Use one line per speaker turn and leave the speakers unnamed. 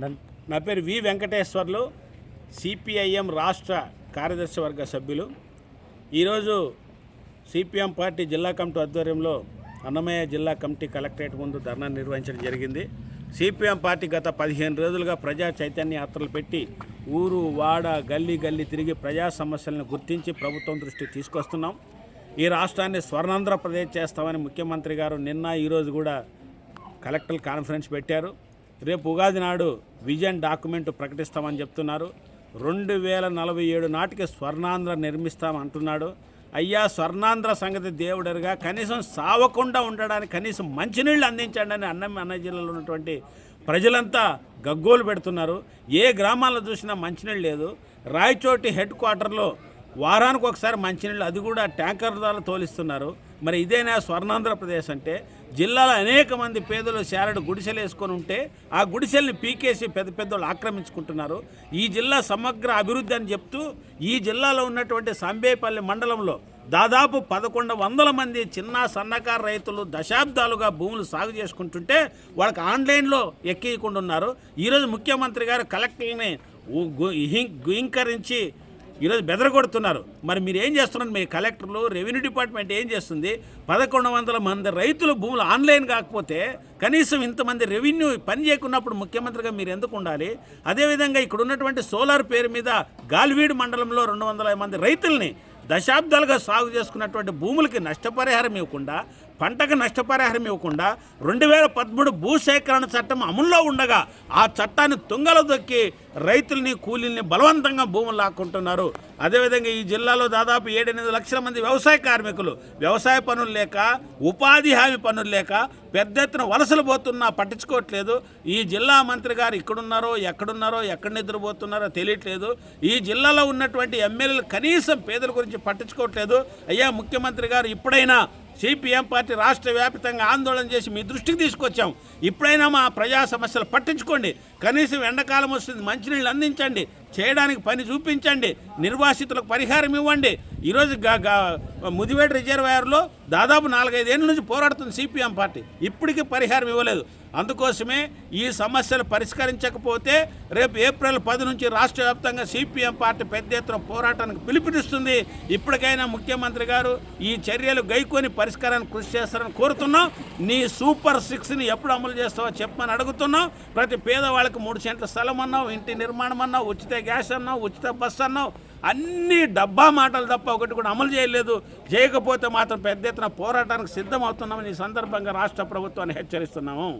నన్-
నా పేరు వి వెంకటేశ్వర్లు సిపిఐఎం రాష్ట్ర కార్యదర్శి వర్గ సభ్యులు. ఈరోజు సిపిఎం పార్టీ జిల్లా కమిటీ ఆధ్వర్యంలో అన్నమయ్య జిల్లా కమిటీ కలెక్టరేట్ ముందు ధర్నా నిర్వహించడం జరిగింది. సిపిఎం పార్టీ గత పదిహేను రోజులుగా ప్రజా చైతన్య యాత్రలు పెట్టి ఊరు వాడ గల్లీ గల్లీ తిరిగి ప్రజా సమస్యలను గుర్తించి ప్రభుత్వం దృష్టికి తీసుకొస్తున్నాం. ఈ రాష్ట్రాన్ని స్వర్ణాంధ్రప్రదేశ్ చేస్తామని ముఖ్యమంత్రి గారు నిన్న ఈరోజు కూడా కలెక్టర్ కాన్ఫరెన్స్ పెట్టారు. రేపు ఉగాది నాడు విజన్ డాక్యుమెంట్ ప్రకటిస్తామని చెప్తున్నారు. రెండు వేల నలభై ఏడు నాటికి స్వర్ణాంధ్ర నిర్మిస్తామంటున్నాడు. అయ్యా స్వర్ణాంధ్ర సంగతి దేవుడరుగా కనీసం సావకుండా ఉండడానికి కనీసం మంచినీళ్ళు అందించండి అని అన్నం అన్న జిల్లాలో ఉన్నటువంటి ప్రజలంతా గగ్గోలు పెడుతున్నారు. ఏ గ్రామాల్లో చూసినా మంచినీళ్ళు లేదు. రాయచోటి హెడ్ క్వార్టర్లో వారానికి ఒకసారి మంచినీళ్ళు అది కూడా ట్యాంకర్ ద్వారా తోలిస్తున్నారు. మరి ఇదేనా స్వర్ణాంధ్రప్రదేశ్ అంటే? జిల్లాలో అనేక మంది పేదలు శారడు గుడిసెలు వేసుకొని ఉంటే ఆ గుడిసెల్ని పీకేసి పెద్ద పెద్దలు ఆక్రమించుకుంటున్నారు. ఈ జిల్లా సమగ్ర అభివృద్ధి అని చెప్తూ ఈ జిల్లాలో ఉన్నటువంటి సంబేపల్లి మండలంలో దాదాపు పదకొండు వందల మంది చిన్న సన్నకారు రైతులు దశాబ్దాలుగా భూములు సాగు చేసుకుంటుంటే వాళ్ళకి ఆన్లైన్లో ఎక్కియకుండా ఉన్నారు. ఈరోజు ముఖ్యమంత్రి గారు కలెక్టర్ని గు- గుయింకరించి ఈరోజు బెదరగొడుతున్నారు. మరి మీరు ఏం చేస్తున్నారు? మీ కలెక్టర్లు రెవెన్యూ డిపార్ట్మెంట్ ఏం చేస్తుంది? పదకొండు వందల మంది రైతుల భూములు ఆన్లైన్ కాకపోతే కనీసం ఇంతమంది రెవెన్యూ పని చేయకున్నప్పుడు ముఖ్యమంత్రిగా మీరు ఎందుకు ఉండాలి? అదేవిధంగా ఇక్కడ ఉన్నటువంటి సోలార్ పేరు మీద గాలివీడు మండలంలో రెండు వందల మంది రైతుల్ని దశాబ్దాలుగా సాగు చేసుకున్నటువంటి భూములకి నష్టపరిహారం ఇవ్వకుండా పంటకు నష్టపరిహారం ఇవ్వకుండా రెండు వేల పదమూడు భూసేకరణ చట్టం అమల్లో ఉండగా ఆ చట్టాన్ని తుంగలో దొక్కి రైతుల్ని కూలీల్ని బలవంతంగా భూములు లాక్కుంటున్నారు. అదేవిధంగా ఈ జిల్లాలో దాదాపు ఏడెనిమిది లక్షల మంది వ్యవసాయ కార్మికులు వ్యవసాయ పనులు లేక ఉపాధి హామీ పనులు లేక పెద్ద ఎత్తున వలసలు పోతున్నా పట్టించుకోవట్లేదు. ఈ జిల్లా మంత్రి గారు ఇక్కడున్నారో ఎక్కడున్నారో ఎక్కడ నిద్రపోతున్నారో తెలియట్లేదు. ఈ జిల్లాలో ఉన్నటువంటి ఎమ్మెల్యేలు కనీసం పేదల గురించి పట్టించుకోవట్లేదు. అయ్యా ముఖ్యమంత్రి గారు ఇప్పుడైనా సిపిఎం పార్టీ రాష్ట్ర వ్యాప్తంగా ఆందోళన చేసి మీ దృష్టికి తీసుకొచ్చాం. ఇప్పుడైనా మా ప్రజా సమస్యలు పట్టించుకోండి. కనీసం ఎండాకాలం వస్తుంది మంచినీళ్ళు అందించండి. చేయడానికి పని చూపించండి. నిర్వాసితులకు పరిహారం ఇవ్వండి. ఈరోజు గా ముదివేడు రిజర్వాయర్లో దాదాపు నాలుగైదేళ్ళ నుంచి పోరాడుతుంది సిపిఎం పార్టీ. ఇప్పటికీ పరిహారం ఇవ్వలేదు. అందుకోసమే ఈ సమస్యలు పరిష్కరించకపోతే రేపు ఏప్రిల్ పది నుంచి రాష్ట్ర వ్యాప్తంగా సిపిఎం పార్టీ పెద్ద ఎత్తున పోరాటానికి పిలుపునిస్తుంది. ఇప్పటికైనా ముఖ్యమంత్రి గారు ఈ చర్యలు గైకొని పరిష్కారానికి కృషి చేస్తారని కోరుతున్నాం. నీ సూపర్ సిక్స్ని ఎప్పుడు అమలు చేస్తావో చెప్పమని అడుగుతున్నాం. ప్రతి పేదవాళ్ళకి మూడు సెంట్ల స్థలం అన్నావు ఇంటి నిర్మాణం అన్నావు ఉచిత గ్యాస్ అన్నావు ఉచిత బస్సు అన్నావు అన్ని డబ్బా మాటలు తప్ప ఒకటి కూడా అమలు చేయలేదు. చేయకపోతే మాత్రం పెద్ద ఎత్తున పోరాటానికి సిద్ధమవుతున్నామని ఈ సందర్భంగా రాష్ట్ర ప్రభుత్వాన్ని హెచ్చరిస్తున్నాము.